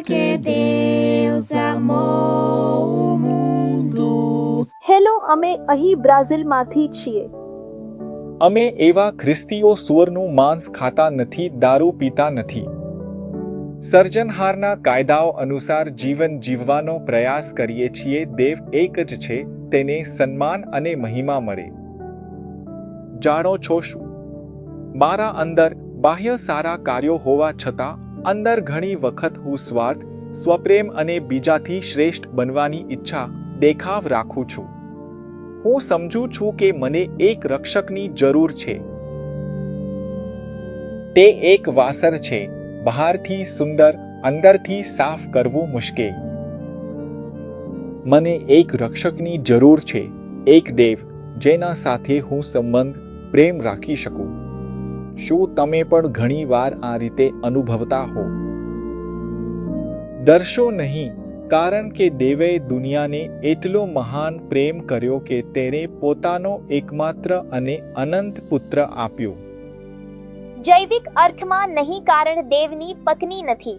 Porque Deus amou o mundo. Hello અમે અહીં બ્રાઝિલમાંથી છીએ. અમે એવા ખ્રિસ્તીઓ સુવરનું માંસ ખાતા નથી દારૂ પીતા નથી. સર્જનહારના કાયદાઓ અનુસાર જીવન જીવવાનો પ્રયાસ કરીએ છીએ દેવ એક જ છે તેને સન્માન અને મહિમા મળે. જાણો છો શું? મારા અંદર બાહ્ય સારા કાર્યો હોવા છતાં અંદર ઘણી વખત હું સ્વાર્થ, સ્વપ્રેમ અને બીજાથી શ્રેષ્ઠ બનવાની ઈચ્છા દેખાવ રાખું છું. હું સમજું છું કે મને એક રક્ષકની જરૂર છે. તે એક વાસર છે. બહારથી સુંદર, અંદરથી સાફ કરવું મુશ્કેલ. મને એક રક્ષકની જરૂર છે. એક દેવ, જેના સાથે હું સંબંધ, પ્રેમ રાખી શકું. શું તમે પણ ઘણીવાર આ રીતે અનુભવતા હો? ડરશો નહીં કારણ કે દેવે દુનિયાને એટલો મહાન પ્રેમ કર્યો કે તેણે પોતાનો એકમાત્ર અને અનંત પુત્ર આપ્યો. જૈવિક અર્થમાં નહીં કારણ દેવની પત્ની નથી.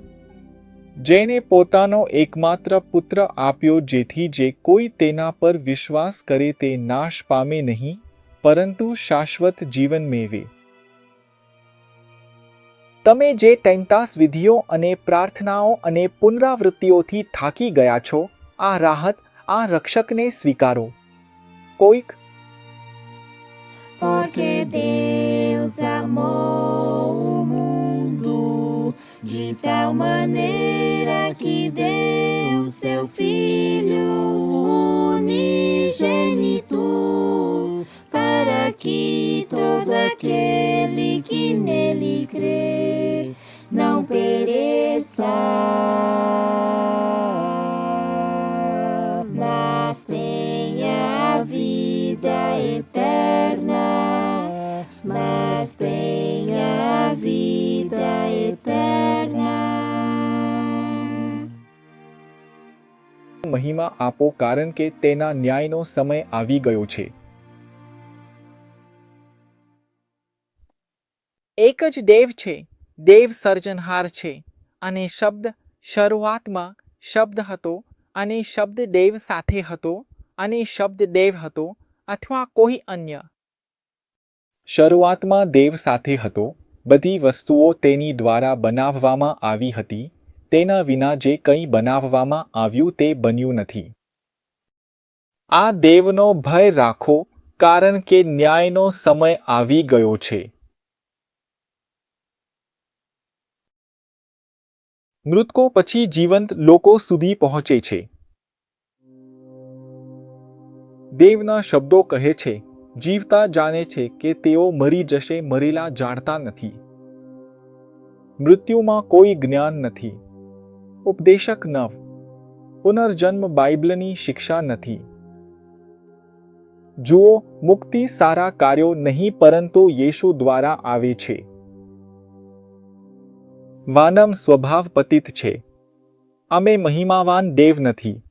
જેને પોતાનો એકમાત્ર પુત્ર આપ્યો જેથી જે કોઈ તેના પર વિશ્વાસ કરે તે નાશ પામે નહીં પરંતુ શાશ્વત જીવન મેળવે. તમે જે ટેન્ટાસ વિધિઓ અને પ્રાર્થનાઓ અને પુનરાવૃત્તિઓથી થાકી ગયા છો આ રાહત આ રક્ષકને સ્વીકારો કોઈક Porque Deus amou o mundo de tal maneira que deu seu Filho unigênito aquele que nele crê não pereça, mas tenha a vida eterna, mas tenha a vida eterna. મહિમા આપો કારણ કે તેના ન્યાયનો સમય આવી ગયો છે એક જ દેવ છે, દેવ સર્જનહાર છે. અને શબ્દ શરૂઆતમાં શબ્દ હતો અને શબ્દ દેવ સાથે હતો અને શબ્દ દેવ હતો અથવા કોઈ અન્ય. શરૂઆતમાં દેવ સાથે હતો. બધી વસ્તુઓ તેની દ્વારા બનાવવામાં આવી હતી. તેના વિના જે કંઈ બનાવવામાં આવ્યું તે બન્યું નથી. આ દેવનો ભય રાખો, કારણ કે ન્યાયનો સમય આવી ગયો છે. મૃતકો પછી જીવંત લોકો સુધી પહોંચે છે. દેવના શબ્દો કહે છે, જીવતા જાણે છે કે તેઓ મરી જશે, મરેલા જાણતા નથી. મૃત્યુમાં કોઈ જ્ઞાન નથી. ઉપદેશક નવ પુનર્જન્મ બાઇબલની શિક્ષા નથી. જુઓ, મુક્તિ સારા કાર્યો નહીં પરંતુ યેશુ દ્વારા આવે છે. વાનમ સ્વભાવ પતિત છે. અમે મહિમાવાન દેવ નથી.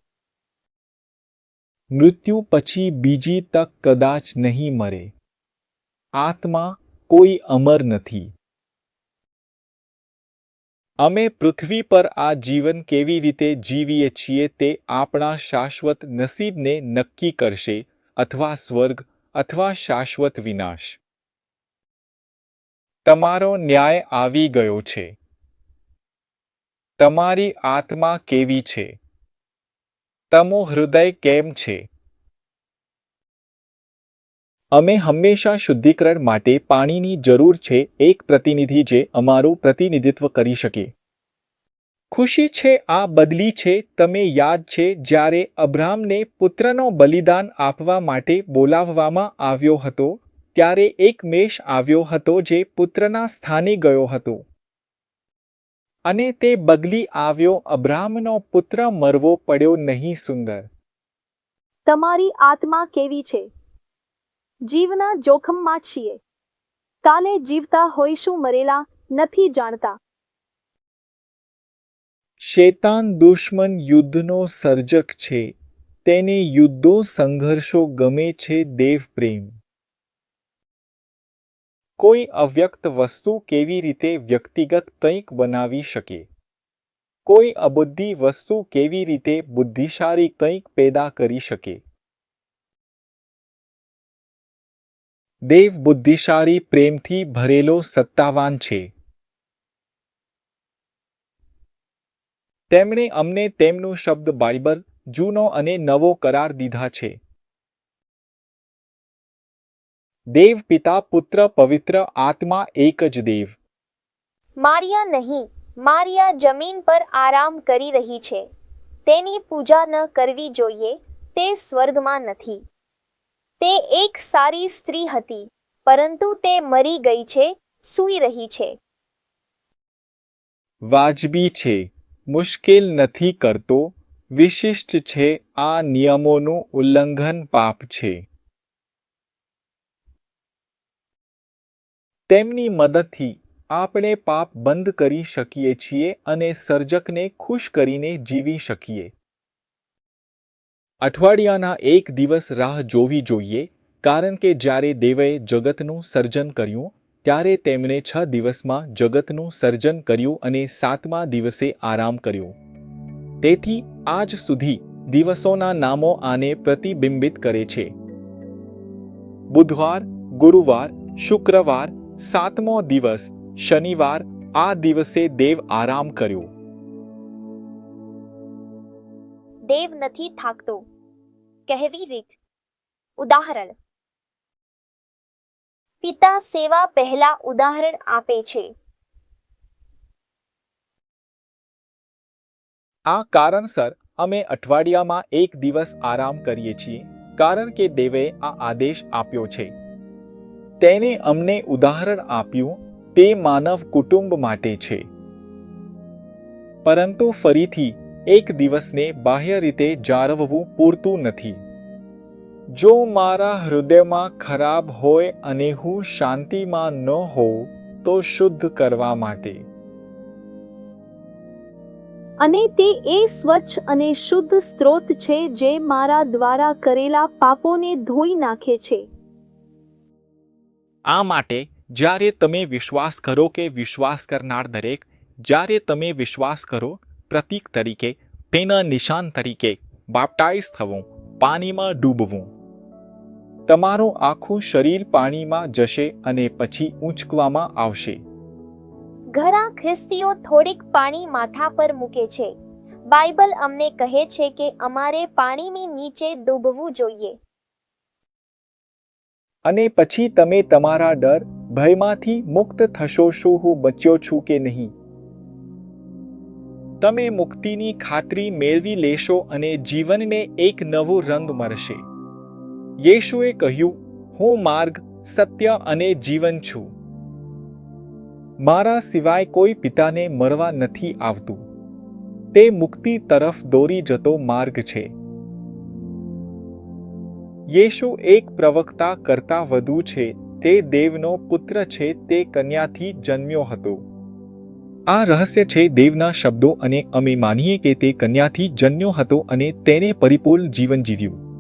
મૃત્યુ પછી બીજી તક કદાચ નહીં મરે. આત્મા કોઈ અમર નથી. અમે પૃથ્વી પર આ જીવન કેવી રીતે જીવીએ છીએ તે આપણા શાશ્વત નસીબને નક્કી કરશે અથવા સ્વર્ગ અથવા શાશ્વત વિનાશ. તમારો ન્યાય આવી ગયો છે. તમારી આત્મા કેવી છે? તમો હૃદય કેમ છે? અમે હંમેશા શુદ્ધિકરણ માટે પાણીની જરૂર છે, એક પ્રતિનિધિ જે અમારું પ્રતિનિધિત્વ કરી શકે. ખુશી છે, આ બદલી છે, તમે યાદ છે, જ્યારે અબ્રામને પુત્રનો બલિદાન આપવા માટે બોલાવવામાં આવ્યો હતો, ત્યારે એક મેષ આવ્યો હતો જે પુત્રના સ્થાને ગયો હતો. અને તે બગલી આવ્યો અબ્રાહ્મનો પુત્ર મરવો પડ્યો નહીં સુંદર. તમારી આત્મા કેવી છે? જીવના જોખમમાં છીએ. કાલે જીવતા હોઈશું મરેલા નથી જાણતા. શેતાન દુશ્મન યુદ્ધનો સર્જક છે. તેને યુદ્ધો સંઘર્ષો ગમે છે દેવ પ્રેમ કોઈ અવ્યક્ત વસ્તુ કેવી રીતે વ્યક્તિગત કંઈક બનાવી શકે? કોઈ અબુદ્ધિ વસ્તુ કેવી રીતે બુદ્ધિશાળી કંઈક પેદા કરી શકે? દેવ બુદ્ધિશાળી પ્રેમથી ભરેલો સત્તાવાન છે. તેમણે અમને તેમનું શબ્દ બાઇબલ, જૂનો અને નવો કરાર દીધા છે. દેવ પિતા પુત્ર પવિત્ર આત્મા એક જ દેવ. મારિયા નહીં મારિયા જમીન પર આરામ કરી રહી છે. તેની પૂજા ન કરવી જોઈએ તે સ્વર્ગમાં નથી. તે એક સારી સ્ત્રી હતી પરંતુ તે મરી ગઈ છે સૂઈ રહી છે. વાજબી છે મુશ્કેલ નથી કરતો વિશિષ્ટ છે આ નિયમોનું ઉલ્લંઘન પાપ છે. તેમની મદદથી આપણે પાપ બંધ કરી શકીએ છીએ અને સર્જકને ખુશ કરીને જીવી શકીએ. અઠવાડિયાના એક દિવસ રાહ જોવી જોઈએ, કારણ કે જ્યારે દેવે જગતનું સર્જન કર્યું, ત્યારે તેમણે છ દિવસમાં જગતનું સર્જન કર્યું અને સાતમા દિવસે આરામ કર્યો. તેથી આજ સુધી દિવસોના નામો આને પ્રતિબિંબિત કરે છે. બુધવાર, ગુરુવાર, શુક્રવાર સાતમો દિવસ શનિવાર આ દિવસે દેવ આરામ કર્યો. દેવ નથી થાકતો. કહેવી રીત? ઉદાહરણ. પિતા સેવા પહેલા ઉદાહરણ આપે છે. આ કારણસર અમે અઠવાડિયામાં એક દિવસ આરામ કરીએ છીએ કારણ કે દેવે આ આદેશ આપ્યો છે. તેને અમને ઉદાહરણ આપ્યું, તે માનવ કુટુંબ માટે છે. પરંતુ ફરીથી, એક દિવસને બાહ્ય રીતે જાળવવું પૂરતું નથી. જો મારા હૃદયમાં ખરાબ હોય અને હું શાંતિમાં ન હોઉં, તો શુદ્ધ કરવા માટે. અને તે એ સ્વચ્છ અને શુદ્ધ સ્ત્રોત છે જે મારા દ્વારા કરેલા પાપોને ધોઈ નાખે છે. આ માટે જ્યારે તમે વિશ્વાસ કરો કે વિશ્વાસ કરનાર દરેક, જ્યારે તમે વિશ્વાસ કરો, પ્રતીક તરીકે, તેના નિશાન તરીકે બાપ્ટાઇઝ થવું, પાણીમાં ડૂબવું. તમારું આખું શરીર પાણીમાં જશે અને પછી ઊંચકવામાં આવશે. ઘણા ખ્રિસ્તીઓ થોડીક પાણી માથા પર મૂકે છે. બાઇબલ અમને કહે છે કે અમારે પાણીની નીચે ડૂબવું જોઈએ. અને પછી તમે તમારા ડર ભયમાંથી મુક્ત થશો શું હું બચ્યો છું કે નહીં? તમે મુક્તિની ખાતરી મેળવી લેશો અને જીવનને એક નવો રંગ મળશે. યેશુએ કહ્યું, હું માર્ગ, સત્ય અને જીવન છું. મારા સિવાય કોઈ પિતાને મળવા નથી આવતું. તે મુક્તિ તરફ દોરી જતો માર્ગ છે. યેશુ એક પ્રવક્તા કરતાં વધુ છે. તે દેવનો પુત્ર છે. તે કન્યાથી જન્મ્યો હતો. આ રહસ્ય છે દેવના શબ્દો અને અમે માનીએ કે તે કન્યાથી જન્મ્યો હતો અને તેને પરિપૂર્ણ જીવન જીવ્યું.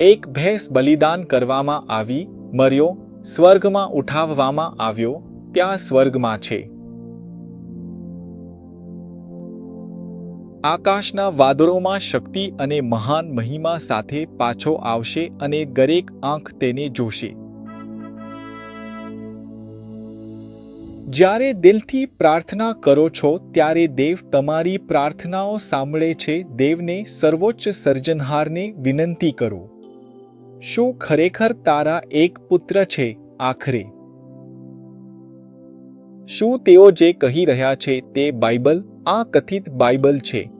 એક ભેંસ બલિદાન કરવામાં આવી, મર્યો, સ્વર્ગમાં ઉઠાવવામાં આવ્યો, ત્યાં સ્વર્ગમાં છે. આકાશના વાદળોમાં શક્તિ અને મહાન મહિમા સાથે પાછો આવશે અને દરેક આંખ તેને જોશે. જ્યારે દિલથી પ્રાર્થના કરો છો, ત્યારે દેવ તમારી પ્રાર્થનાઓ સાંભળે છે, દેવને સર્વોચ્ચ સર્જનહારને વિનંતી કરો. શું ખરેખર તારા એક પુત્ર છે? આખરે. શું તેઓ જે કહી રહ્યા છે તે બાઇબલ? આ કથિત બાઇબલ છે.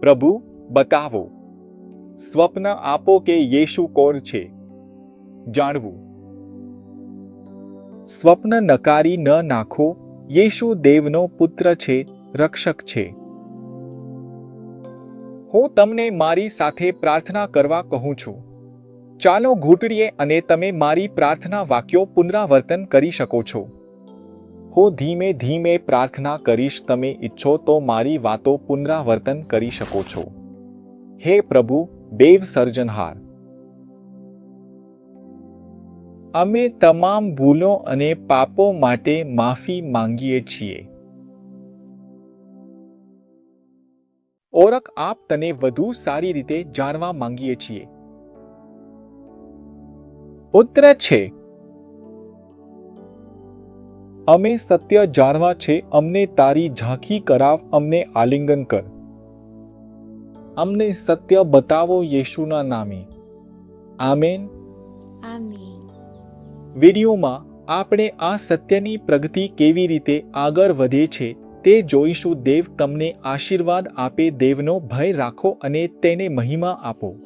પ્રભુ, બતાવો. સ્વપ્ન આપો કે યેશુ કોણ છે. જાણવું. સ્વપ્ન નકારી ન નાખો. યેશુ દેવનો પુત્ર છે, રક્ષક છે. હું તમને મારી સાથે પ્રાર્થના કરવા કહું છું. ચાલો ઘૂંટડીએ અને તમે મારી પ્રાર્થના વાક્યો પુનરાવર્તન કરી શકો છો. હું ધીમે ધીમે પ્રાર્થના કરીશ, તમે ઈચ્છો તો મારી વાતો પુનરાવર્તન કરી શકો છો. હે પ્રભુ દેવ સર્જનહાર. અમે તમામ ભૂલો અને પાપો માટે માફી માંગીએ છીએ. ઓળખ આપ તને વધુ સારી રીતે જાણવા માંગીએ છીએ. પુત્ર છે અમે સત્ય જાણવા છે અમને તારી ઝાંખી કરાવ અમને આલિંગન કર. અમને સત્ય બતાવો યેશુના નામે. આમેન. આમીન. વિડીયોમાં આપણે આ સત્યની પ્રગતિ કેવી રીતે આગળ વધે છે તે જોઈશું. દેવ તમને આશીર્વાદ આપે દેવનો ભય રાખો અને તેને મહિમા આપો.